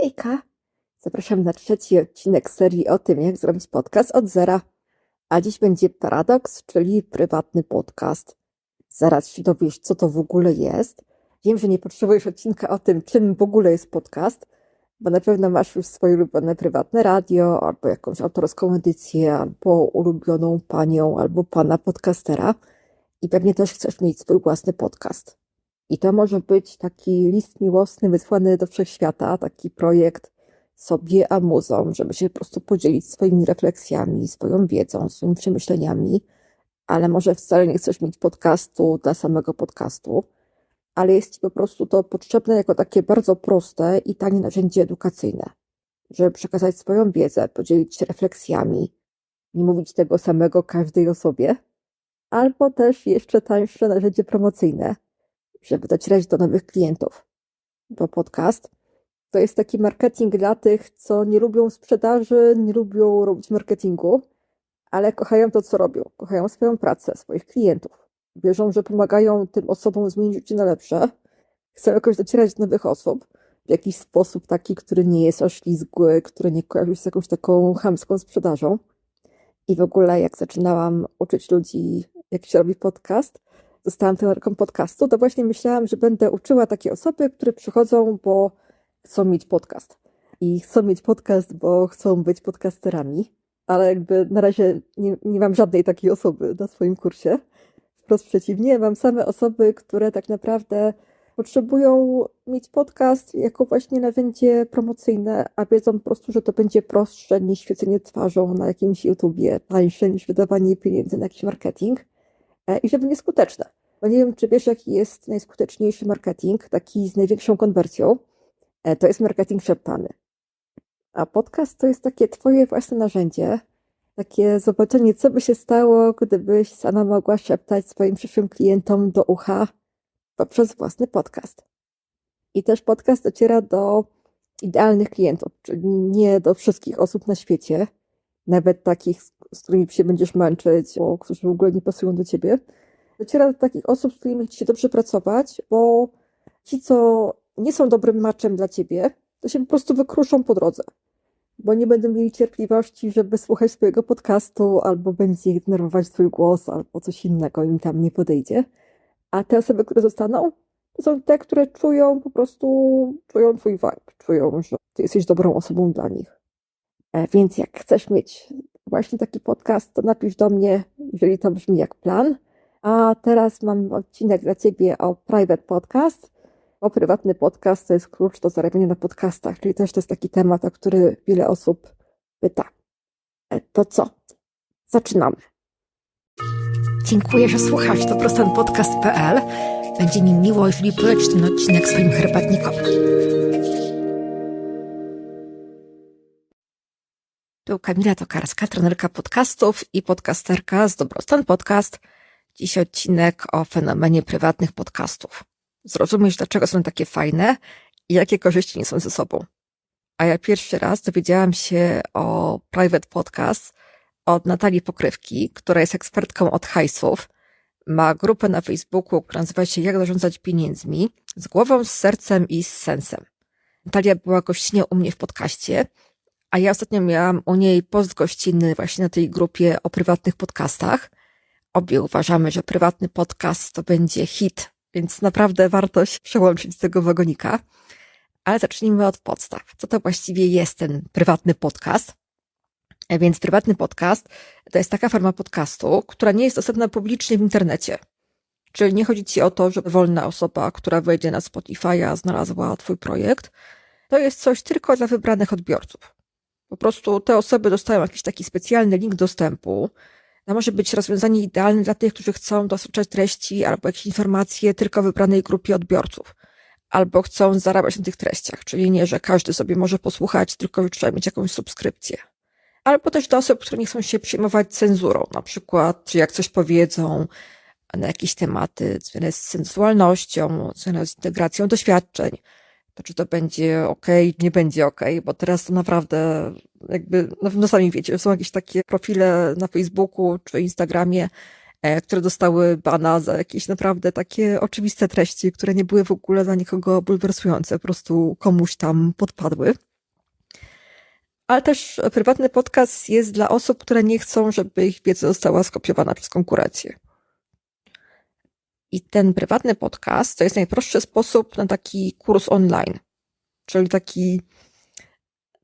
Hejka! Zapraszam na trzeci odcinek serii o tym, jak zrobić podcast od zera. A dziś będzie paradoks, czyli prywatny podcast. Zaraz się dowiesz, co to w ogóle jest. Wiem, że nie potrzebujesz odcinka o tym, czym w ogóle jest podcast, bo na pewno masz już swoje ulubione prywatne radio, albo jakąś autorską edycję, albo ulubioną panią, albo pana podcastera. I pewnie też chcesz mieć swój własny podcast. I to może być taki list miłosny wysłany do wszechświata, taki projekt sobie a muzom, żeby się po prostu podzielić swoimi refleksjami, swoją wiedzą, swoimi przemyśleniami, ale może wcale nie chcesz mieć podcastu dla samego podcastu, ale jest ci po prostu to potrzebne jako takie bardzo proste i tanie narzędzie edukacyjne, żeby przekazać swoją wiedzę, podzielić się refleksjami, nie mówić tego samego każdej osobie, albo też jeszcze tańsze narzędzie promocyjne, żeby docierać do nowych klientów. Bo podcast to jest taki marketing dla tych, co nie lubią sprzedaży, nie lubią robić marketingu, ale kochają to, co robią. Kochają swoją pracę, swoich klientów. Wierzą, że pomagają tym osobom zmienić życie na lepsze. Chcą jakoś docierać do nowych osób w jakiś sposób taki, który nie jest oślizgły, który nie kojarzy się z jakąś taką chamską sprzedażą. I w ogóle, jak zaczynałam uczyć ludzi, jak się robi podcast, zostałam trenerką podcastu, to właśnie myślałam, że będę uczyła takie osoby, które przychodzą, bo chcą mieć podcast. I chcą mieć podcast, bo chcą być podcasterami, ale jakby na razie nie, nie mam żadnej takiej osoby na swoim kursie. Wprost przeciwnie, mam same osoby, które tak naprawdę potrzebują mieć podcast jako właśnie narzędzie promocyjne, a wiedzą po prostu, że to będzie prostsze niż świecenie twarzą na jakimś YouTubie, tańsze niż wydawanie pieniędzy na jakiś marketing e, i żeby nieskuteczne. Bo nie wiem, czy wiesz, jaki jest najskuteczniejszy marketing, taki z największą konwersją. E, to jest marketing szeptany. A podcast to jest takie twoje własne narzędzie, takie zobaczenie, co by się stało, gdybyś sama mogła szeptać swoim przyszłym klientom do ucha poprzez własny podcast. I też podcast dociera do idealnych klientów, czyli nie do wszystkich osób na świecie, nawet takich, z którymi się będziesz męczyć, bo którzy w ogóle nie pasują do ciebie. Dociera do takich osób, z którymi chce się dobrze pracować, bo ci, co nie są dobrym matchem dla ciebie, to się po prostu wykruszą po drodze. Bo nie będą mieli cierpliwości, żeby słuchać swojego podcastu, albo będzie ich denerwować twój głos, albo coś innego im tam nie podejdzie. A te osoby, które zostaną, to są te, które czują po prostu, czują twój vibe, czują, że ty jesteś dobrą osobą dla nich. E, więc jak chcesz mieć właśnie taki podcast, to napisz do mnie, jeżeli to brzmi jak plan. A teraz mam odcinek dla ciebie o private podcast o prywatny podcast to jest klucz do zarabiania na podcastach, czyli też to jest taki temat, o który wiele osób pyta. E, to co? Zaczynamy. Dziękuję, że słuchasz. To prostanpodcast.pl. Będzie mi miło, jeżeli polecisz ten odcinek swoim herbatnikom. Tu Kamila Tokarska, trenerka podcastów i podcasterka z Dobrostan Podcast. Dziś odcinek o fenomenie prywatnych podcastów zrozumieć, dlaczego są takie fajne i jakie korzyści niosą ze sobą. A ja pierwszy raz dowiedziałam się o Private Podcast od Natalii Pokrywki, która jest ekspertką od hajsów. Ma grupę na Facebooku, która nazywa się Jak zarządzać pieniędzmi, z głową, z sercem i z sensem. Natalia była gościnnie u mnie w podcaście, a ja ostatnio miałam u niej post gościnny właśnie na tej grupie o prywatnych podcastach. Obie uważamy, że prywatny podcast to będzie hit więc naprawdę warto się przełączyć z tego wagonika. Ale zacznijmy od podstaw. Co to właściwie jest ten prywatny podcast? E, więc prywatny podcast to jest taka forma podcastu, która nie jest dostępna publicznie w internecie. Czyli nie chodzi ci o to, że wolna osoba, która wejdzie na Spotify'a, znalazła twój projekt. To jest coś tylko dla wybranych odbiorców. Po prostu te osoby dostają jakiś taki specjalny link dostępu, to może być rozwiązanie idealne dla tych, którzy chcą dostarczać treści albo jakieś informacje tylko wybranej grupie odbiorców. Albo chcą zarabiać na tych treściach, czyli nie, że każdy sobie może posłuchać, tylko trzeba mieć jakąś subskrypcję. Albo też dla osób, które nie chcą się przejmować cenzurą, na przykład, czy jak coś powiedzą na jakieś tematy związane z sensualnością, związane z integracją doświadczeń, czy to będzie ok, nie będzie ok, bo teraz to naprawdę jakby, no, no sami wiecie, są jakieś takie profile na Facebooku czy Instagramie, e, które dostały bana za jakieś naprawdę takie oczywiste treści, które nie były w ogóle dla nikogo bulwersujące, po prostu komuś tam podpadły. ale też prywatny podcast jest dla osób, które nie chcą, żeby ich wiedza została skopiowana przez konkurencję. I ten prywatny podcast to jest najprostszy sposób na taki kurs online, czyli taki,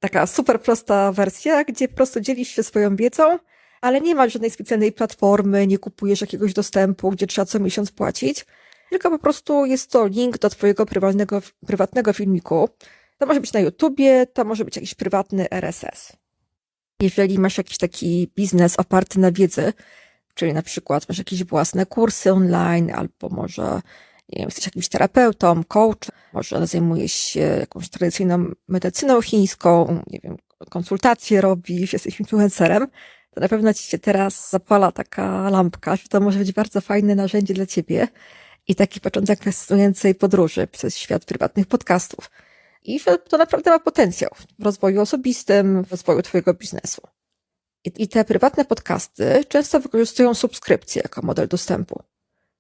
taka super prosta wersja, gdzie po prostu dzielisz się swoją wiedzą, ale nie masz żadnej specjalnej platformy, nie kupujesz jakiegoś dostępu, gdzie trzeba co miesiąc płacić, tylko po prostu jest to link do twojego prywatnego, prywatnego filmiku. To może być na YouTubie, to może być jakiś prywatny RSS. Jeżeli masz jakiś taki biznes oparty na wiedzy, czyli na przykład masz jakieś własne kursy online, albo może nie wiem, jesteś jakimś terapeutą, coach, może zajmujesz się jakąś tradycyjną medycyną chińską, nie wiem, konsultacje robisz, jesteś influencerem, to na pewno ci się teraz zapala taka lampka, że to może być bardzo fajne narzędzie dla ciebie i taki początek fascynującej podróży przez świat prywatnych podcastów. I to naprawdę ma potencjał w rozwoju osobistym, w rozwoju twojego biznesu. I, te prywatne podcasty często wykorzystują subskrypcję jako model dostępu.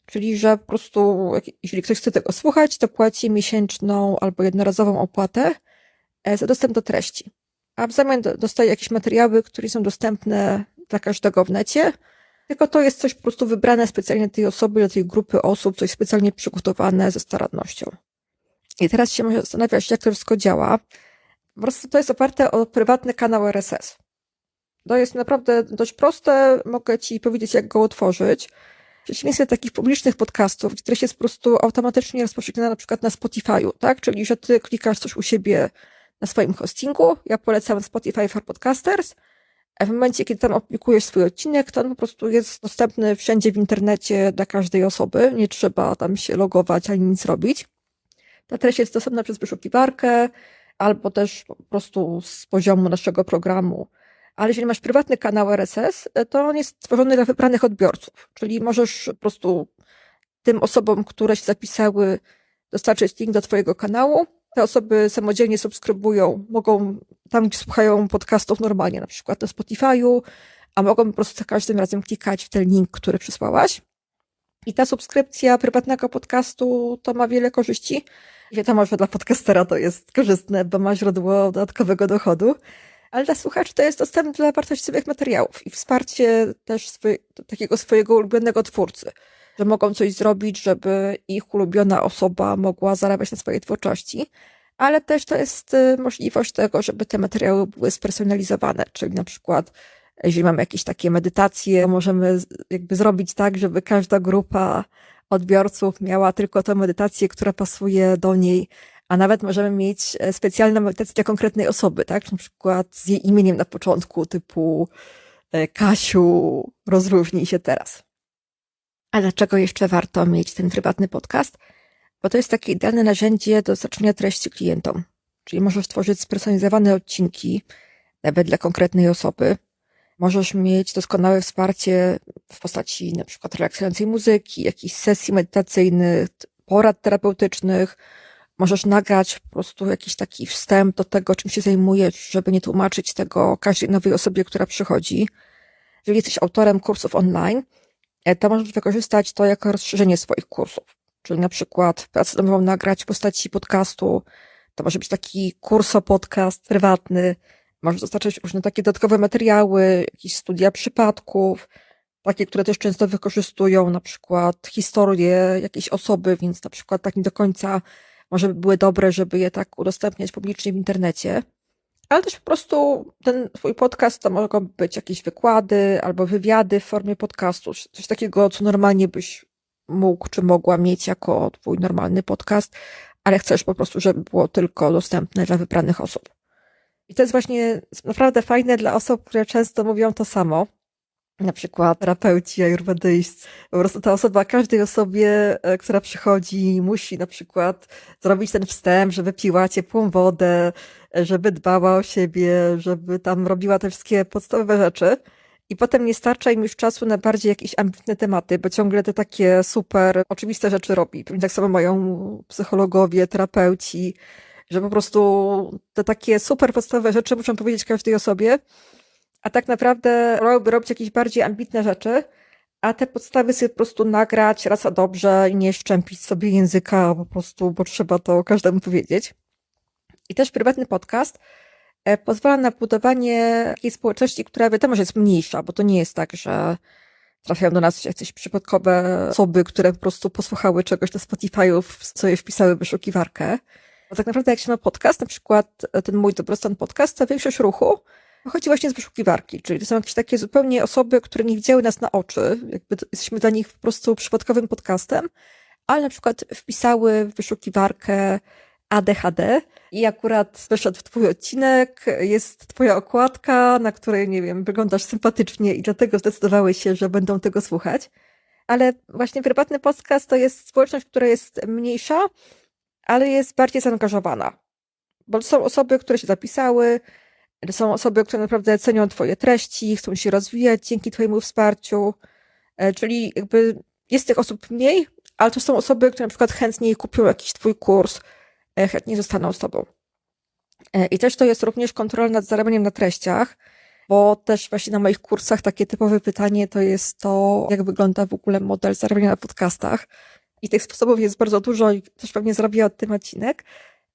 Czyli, że po prostu, jeśli ktoś chce tego słuchać, to płaci miesięczną albo jednorazową opłatę e, za dostęp do treści. A w zamian dostaje jakieś materiały, które są dostępne dla każdego w necie, tylko to jest coś po prostu wybrane specjalnie tej osoby, dla tej grupy osób, coś specjalnie przygotowane ze starannością. I teraz się może zastanawiać, jak to wszystko działa. Po prostu to jest oparte o prywatny kanał RSS. To jest naprawdę dość proste. Mogę Ci powiedzieć, jak go otworzyć. W przeciwieństwie takich publicznych podcastów, gdzie się jest po prostu automatycznie rozpowszechniona na przykład na Spotify'u, tak? Czyli, że Ty klikasz coś u siebie na swoim hostingu. Ja polecam Spotify for Podcasters. A w momencie, kiedy tam aplikujesz swój odcinek, to on po prostu jest dostępny wszędzie w internecie dla każdej osoby. Nie trzeba tam się logować ani nic robić. Ta treść jest dostępna przez wyszukiwarkę albo też po prostu z poziomu naszego programu ale jeżeli masz prywatny kanał RSS, to on jest stworzony dla wybranych odbiorców, czyli możesz po prostu tym osobom, które się zapisały, dostarczyć link do Twojego kanału. Te osoby samodzielnie subskrybują, mogą tam, gdzie słuchają podcastów normalnie, na przykład na Spotify'u, a mogą po prostu za każdym razem klikać w ten link, który przysłałaś. I ta subskrypcja prywatnego podcastu to ma wiele korzyści. Wiadomo, że dla podcastera to jest korzystne, bo ma źródło dodatkowego dochodu ale dla słuchaczy to jest dostęp dla wartościowych materiałów i wsparcie też swoje, takiego swojego ulubionego twórcy, że mogą coś zrobić, żeby ich ulubiona osoba mogła zarabiać na swojej twórczości, ale też to jest y, możliwość tego, żeby te materiały były spersonalizowane, czyli na przykład jeżeli mamy jakieś takie medytacje, możemy jakby zrobić tak, żeby każda grupa odbiorców miała tylko tę medytację, która pasuje do niej, a nawet możemy mieć e, specjalną medytację dla konkretnej osoby, tak? Na przykład z jej imieniem na początku, typu e, Kasiu, rozróżnij się teraz. A dlaczego jeszcze warto mieć ten prywatny podcast? Bo to jest takie idealne narzędzie do dostarczenia treści klientom. Czyli możesz tworzyć spersonalizowane odcinki, nawet dla konkretnej osoby. Możesz mieć doskonałe wsparcie w postaci na przykład relaksującej muzyki, jakichś sesji medytacyjnych, porad terapeutycznych, Możesz nagrać po prostu jakiś taki wstęp do tego, czym się zajmujesz, żeby nie tłumaczyć tego każdej nowej osobie, która przychodzi. Jeżeli jesteś autorem kursów online, e, to możesz wykorzystać to jako rozszerzenie swoich kursów. Czyli na przykład pracę domową nagrać w postaci podcastu. To może być taki kurso podcast prywatny. Możesz dostarczyć różne takie dodatkowe materiały, jakieś studia przypadków, takie, które też często wykorzystują na przykład historię jakiejś osoby, więc na przykład tak nie do końca może by były dobre, żeby je tak udostępniać publicznie w internecie. Ale też po prostu ten twój podcast to mogą być jakieś wykłady albo wywiady w formie podcastu, coś takiego, co normalnie byś mógł czy mogła mieć jako twój normalny podcast, ale chcesz po prostu, żeby było tylko dostępne dla wybranych osób. I to jest właśnie naprawdę fajne dla osób, które często mówią to samo, na przykład terapeuci ayurvedyjscy. Po prostu ta osoba, każdej osobie, e, która przychodzi, musi na przykład zrobić ten wstęp, żeby piła ciepłą wodę, żeby dbała o siebie, żeby tam robiła te wszystkie podstawowe rzeczy. I potem nie starcza im już czasu na bardziej jakieś ambitne tematy, bo ciągle te takie super oczywiste rzeczy robi. Tak samo mają psychologowie, terapeuci, że po prostu te takie super podstawowe rzeczy muszą powiedzieć każdej osobie, a tak naprawdę wolałby robić jakieś bardziej ambitne rzeczy, a te podstawy sobie po prostu nagrać raz a dobrze i nie szczępić sobie języka po prostu, bo trzeba to każdemu powiedzieć. I też prywatny podcast e, pozwala na budowanie takiej społeczności, która wiadomo, że jest mniejsza, bo to nie jest tak, że trafiają do nas jakieś przypadkowe osoby, które po prostu posłuchały czegoś na Spotify'u, co je wpisały w wyszukiwarkę. Bo tak naprawdę jak się ma podcast, na przykład e, ten mój dobrostan podcast, to większość ruchu pochodzi właśnie z wyszukiwarki, czyli to są jakieś takie zupełnie osoby, które nie widziały nas na oczy, jakby jesteśmy dla nich po prostu przypadkowym podcastem, ale na przykład wpisały w wyszukiwarkę ADHD i akurat wyszedł twój odcinek, jest twoja okładka, na której, nie wiem, wyglądasz sympatycznie i dlatego zdecydowały się, że będą tego słuchać. Ale właśnie prywatny podcast to jest społeczność, która jest mniejsza, ale jest bardziej zaangażowana. Bo są osoby, które się zapisały, są osoby, które naprawdę cenią twoje treści, chcą się rozwijać dzięki twojemu wsparciu, e, czyli jakby jest tych osób mniej, ale to są osoby, które na przykład chętniej kupią jakiś twój kurs, e, chętnie zostaną z tobą. E, I też to jest również kontrola nad zarabianiem na treściach, bo też właśnie na moich kursach takie typowe pytanie to jest to, jak wygląda w ogóle model zarabiania na podcastach. I tych sposobów jest bardzo dużo i też pewnie zrobię o tym odcinek,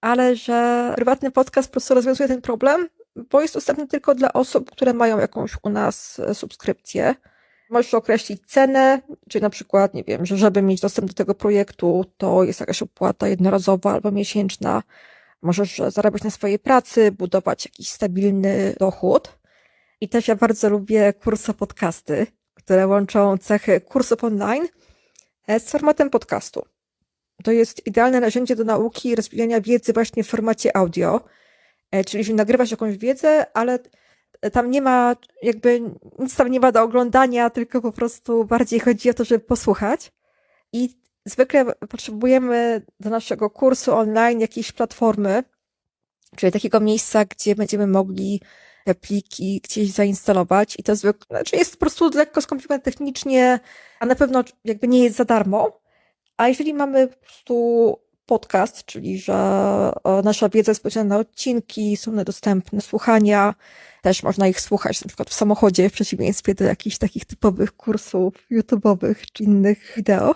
ale że prywatny podcast po prostu rozwiązuje ten problem, bo jest dostępny tylko dla osób, które mają jakąś u nas subskrypcję. Możesz określić cenę, czyli na przykład, nie wiem, że żeby mieć dostęp do tego projektu, to jest jakaś opłata jednorazowa albo miesięczna. Możesz zarabiać na swojej pracy, budować jakiś stabilny dochód. I też ja bardzo lubię kursy podcasty, które łączą cechy kursów online z formatem podcastu. To jest idealne narzędzie do nauki i rozwijania wiedzy właśnie w formacie audio, czyli że nagrywasz jakąś wiedzę, ale tam nie ma, jakby nic tam nie ma do oglądania, tylko po prostu bardziej chodzi o to, żeby posłuchać. I zwykle potrzebujemy do naszego kursu online jakiejś platformy, czyli takiego miejsca, gdzie będziemy mogli te pliki gdzieś zainstalować i to zwykle, znaczy jest po prostu lekko skomplikowane technicznie, a na pewno jakby nie jest za darmo. A jeżeli mamy po prostu podcast, czyli że nasza wiedza jest podzielona na odcinki, są one dostępne, słuchania, też można ich słuchać na przykład w samochodzie, w przeciwieństwie do jakichś takich typowych kursów YouTube'owych czy innych wideo.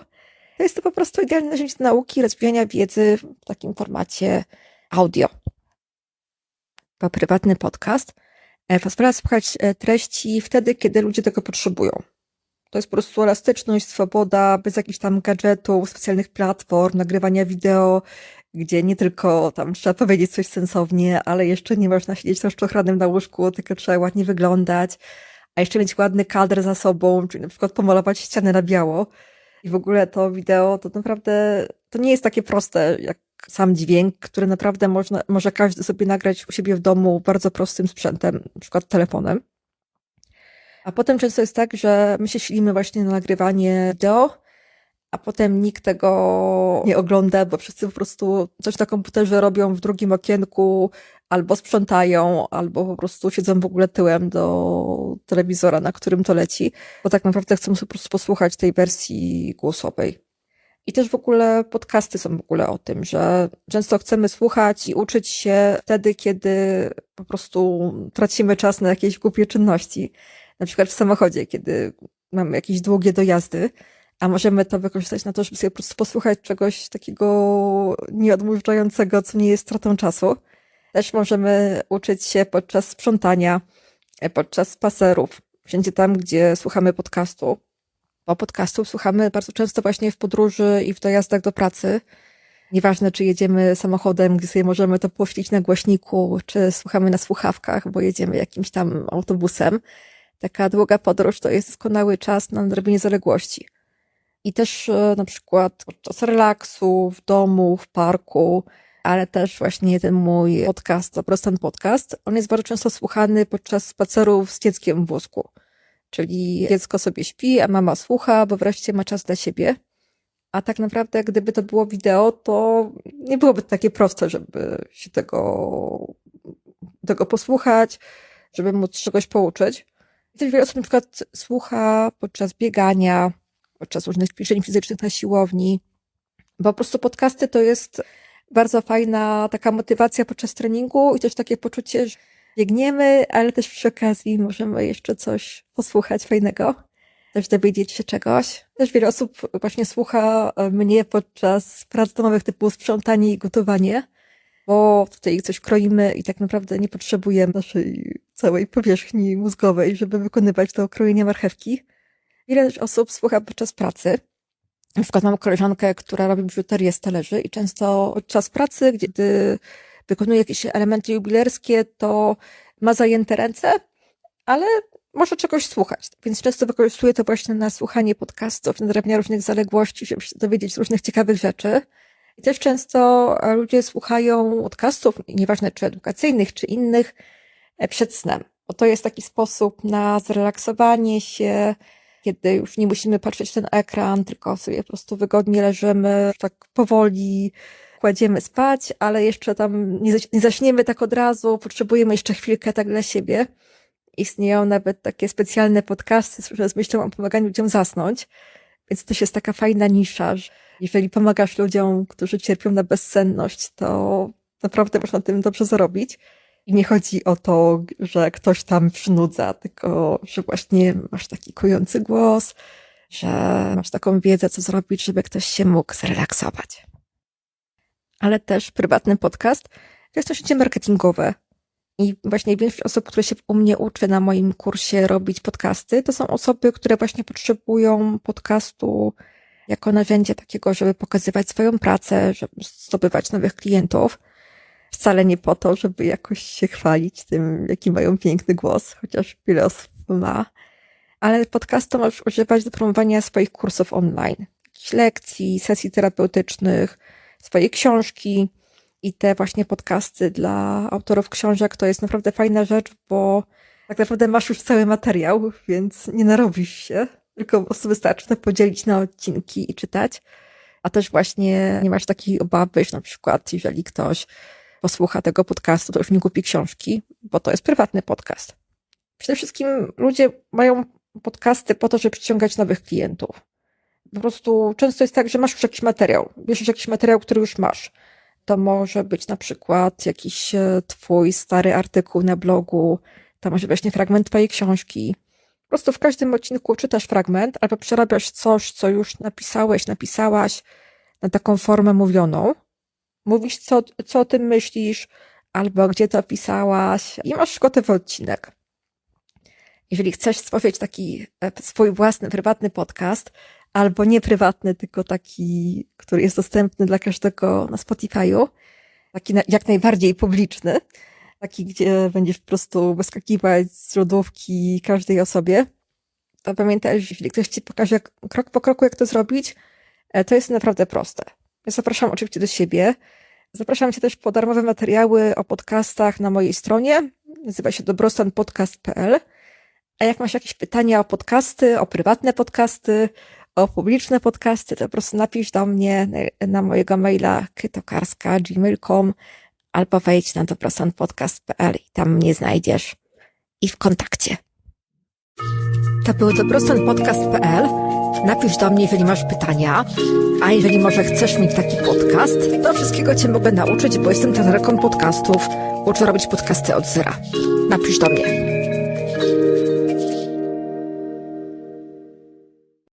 Jest to po prostu idealne narzędzie do nauki, rozwijania wiedzy w takim formacie audio. Bo prywatny podcast e, pozwala słuchać e, treści wtedy, kiedy ludzie tego potrzebują. To jest po prostu elastyczność, swoboda, bez jakichś tam gadżetów, specjalnych platform, nagrywania wideo, gdzie nie tylko tam trzeba powiedzieć coś sensownie, ale jeszcze nie można siedzieć rozczochranym na łóżku, tylko trzeba ładnie wyglądać, a jeszcze mieć ładny kadr za sobą, czyli na przykład pomalować ścianę na biało. I w ogóle to wideo to naprawdę, to nie jest takie proste jak sam dźwięk, który naprawdę można, może każdy sobie nagrać u siebie w domu bardzo prostym sprzętem, na przykład telefonem. A potem często jest tak, że my się silimy właśnie na nagrywanie wideo, a potem nikt tego nie ogląda, bo wszyscy po prostu coś na komputerze robią w drugim okienku, albo sprzątają, albo po prostu siedzą w ogóle tyłem do telewizora, na którym to leci, bo tak naprawdę chcą po prostu posłuchać tej wersji głosowej. I też w ogóle podcasty są w ogóle o tym, że często chcemy słuchać i uczyć się wtedy, kiedy po prostu tracimy czas na jakieś głupie czynności. Na przykład w samochodzie, kiedy mamy jakieś długie dojazdy, a możemy to wykorzystać na to, żeby sobie po prostu posłuchać czegoś takiego nieodmurzającego, co nie jest stratą czasu. Też możemy uczyć się podczas sprzątania, podczas spacerów, wszędzie tam, gdzie słuchamy podcastu. Bo podcastów słuchamy bardzo często właśnie w podróży i w dojazdach do pracy. Nieważne, czy jedziemy samochodem, gdzie sobie możemy to puścić na głośniku, czy słuchamy na słuchawkach, bo jedziemy jakimś tam autobusem. Taka długa podróż to jest doskonały czas na nadrobienie zaległości. I też e, na przykład podczas relaksu, w domu, w parku, ale też właśnie ten mój podcast, Dobrostan Podcast, on jest bardzo często słuchany podczas spacerów z dzieckiem w wózku. Czyli dziecko sobie śpi, a mama słucha, bo wreszcie ma czas dla siebie. A tak naprawdę, gdyby to było wideo, to nie byłoby takie proste, żeby się tego, tego posłuchać, żeby móc czegoś pouczyć. Też wiele osób na przykład słucha podczas biegania, podczas różnych ćwiczeń fizycznych na siłowni, bo po prostu podcasty to jest bardzo fajna taka motywacja podczas treningu i też takie poczucie, że biegniemy, ale też przy okazji możemy jeszcze coś posłuchać fajnego, też dowiedzieć się czegoś. Też wiele osób właśnie słucha mnie podczas prac domowych typu sprzątanie i gotowanie. Bo tutaj coś kroimy i tak naprawdę nie potrzebujemy naszej całej powierzchni mózgowej, żeby wykonywać to krojenie marchewki. Wiele osób słucha podczas pracy. Na przykład mam koleżankę, która robi biżuterię z talerzy i często podczas pracy, gdy wykonuje jakieś elementy jubilerskie, to ma zajęte ręce, ale może czegoś słuchać. Więc często wykorzystuje to właśnie na słuchanie podcastów, nadrabnia różnych zaległości, żeby się dowiedzieć różnych ciekawych rzeczy. I też często ludzie słuchają podcastów, nieważne czy edukacyjnych, czy innych, e, przed snem. Bo to jest taki sposób na zrelaksowanie się, kiedy już nie musimy patrzeć w ten ekran, tylko sobie po prostu wygodnie leżymy, tak powoli kładziemy spać, ale jeszcze tam nie, nie zaśniemy tak od razu, potrzebujemy jeszcze chwilkę tak dla siebie. Istnieją nawet takie specjalne podcasty z myślą o pomaganiu ludziom zasnąć, więc też jest taka fajna nisza, że jeżeli pomagasz ludziom, którzy cierpią na bezsenność, to naprawdę można tym dobrze zarobić. I nie chodzi o to, że ktoś tam przynudza, tylko że właśnie masz taki kujący głos, że masz taką wiedzę, co zrobić, żeby ktoś się mógł zrelaksować. Ale też prywatny podcast to jest marketingowe. I właśnie większość osób, które się u mnie uczy na moim kursie robić podcasty, to są osoby, które właśnie potrzebują podcastu jako narzędzie takiego, żeby pokazywać swoją pracę, żeby zdobywać nowych klientów. Wcale nie po to, żeby jakoś się chwalić tym, jaki mają piękny głos, chociaż wiele osób ma. Ale podcastu możesz używać do promowania swoich kursów online, lekcji, sesji terapeutycznych, swojej książki. I te właśnie podcasty dla autorów książek to jest naprawdę fajna rzecz, bo tak naprawdę masz już cały materiał, więc nie narobisz się, tylko wystarczy to podzielić na odcinki i czytać. A też właśnie nie masz takiej obawy, że na przykład jeżeli ktoś posłucha tego podcastu, to już nie kupi książki, bo to jest prywatny podcast. Przede wszystkim ludzie mają podcasty po to, żeby przyciągać nowych klientów. Po prostu często jest tak, że masz już jakiś materiał, bierzesz jakiś materiał, który już masz. To może być na przykład jakiś e, twój stary artykuł na blogu, to może właśnie fragment twojej książki. Po prostu w każdym odcinku czytasz fragment albo przerabiasz coś, co już napisałeś, napisałaś na taką formę mówioną. Mówisz, co, co o tym myślisz, albo gdzie to pisałaś i masz gotowy odcinek. Jeżeli chcesz stworzyć taki e, swój własny, prywatny podcast, albo nie prywatny, tylko taki, który jest dostępny dla każdego na Spotify'u, taki na, jak najbardziej publiczny, taki, gdzie będziesz po prostu wyskakiwać z lodówki każdej osobie, to pamiętaj, jeśli ktoś ci pokaże krok po kroku, jak to zrobić, e, to jest naprawdę proste. Ja zapraszam oczywiście do siebie. Zapraszam cię też po darmowe materiały o podcastach na mojej stronie. Nazywa się dobrostanpodcast.pl. A jak masz jakieś pytania o podcasty, o prywatne podcasty, o publiczne podcasty, to po prostu napisz do mnie na, mojego maila kytokarska.gmail.com albo wejdź na dobrostanpodcast.pl i tam mnie znajdziesz i w kontakcie. To był dobrostanpodcast.pl. Napisz do mnie, jeżeli masz pytania, a jeżeli może chcesz mieć taki podcast, to wszystkiego Cię mogę nauczyć, bo jestem trenerką podcastów. Uczę robić podcasty od zera. Napisz do mnie.